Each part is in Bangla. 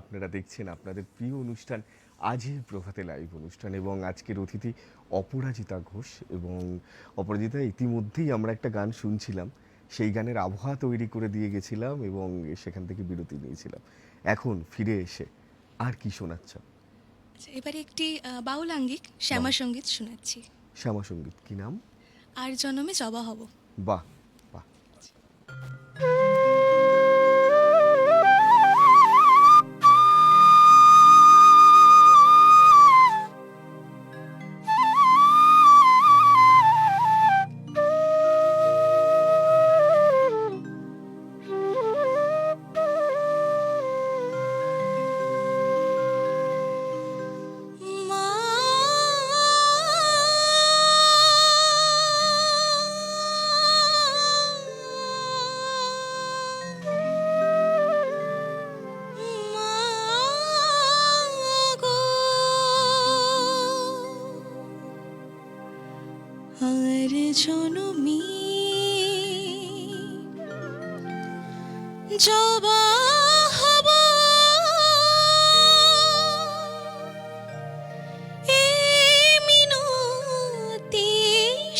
আপনারা দেখছেন আপনাদের প্রিয় অনুষ্ঠান আজের প্রভাতে লাইভ অনুষ্ঠান এবং আজকের অতিথি অপরাজিতা ঘোষ এবং অপরাজিতা ইতিমধ্যেই আমরা একটা গান শুনছিলাম। সেই গানের আবহাওয়া তৈরি করে দিয়ে গেছিলাম এবং সেখান থেকে বিরতি নিয়েছিলাম। এখন ফিরে এসে আর কি শোনাচ্ছ? আচ্ছা এবারে একটি বাউল আঙ্গিক শ্যামা সংগীত শোনাচ্ছি। শ্যামা সংগীত কি নাম? আর জন্মে জবা হব। বাহ বাহ। জনমী জবা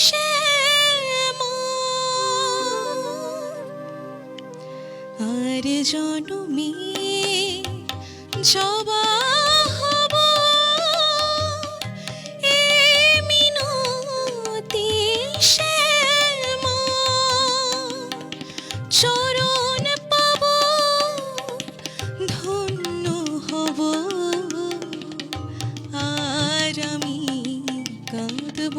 শ্যামা। আর জনমে জবা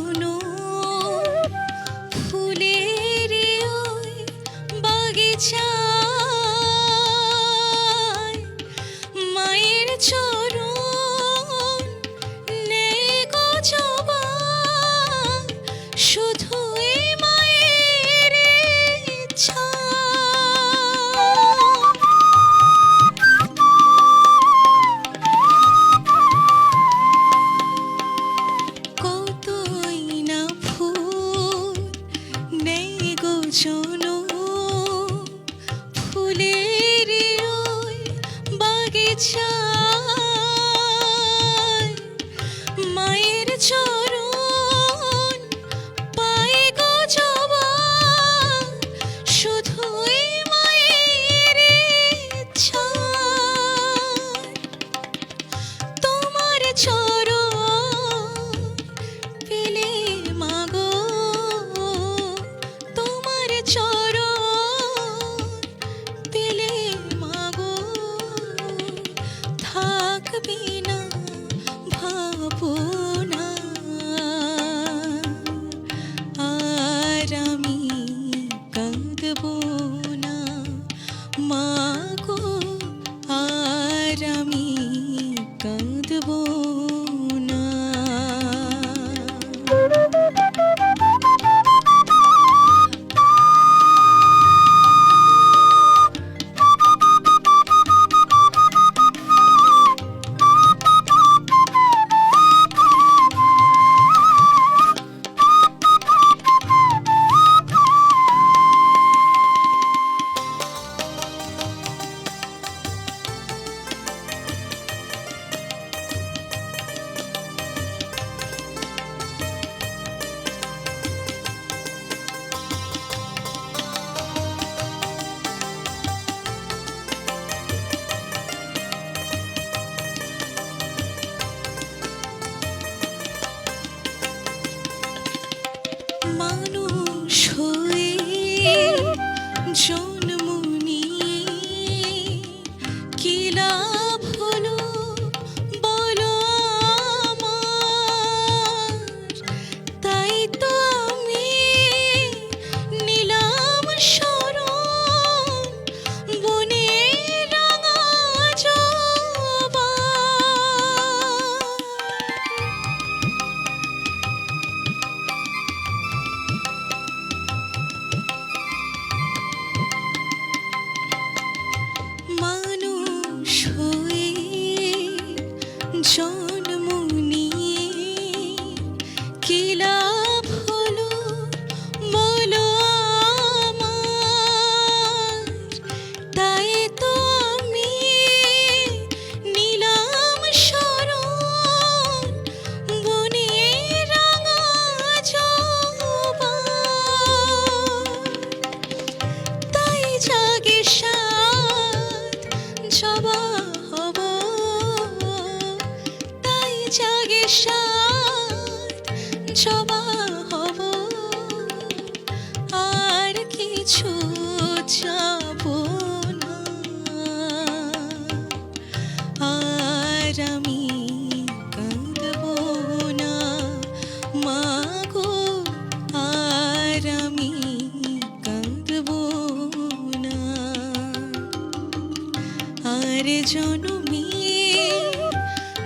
গো ছড়ো পেলে মাগো। তোমার ছড়ো পেলে মাগো। থাকবি না ভাবো না আর আমি কাঁদবো।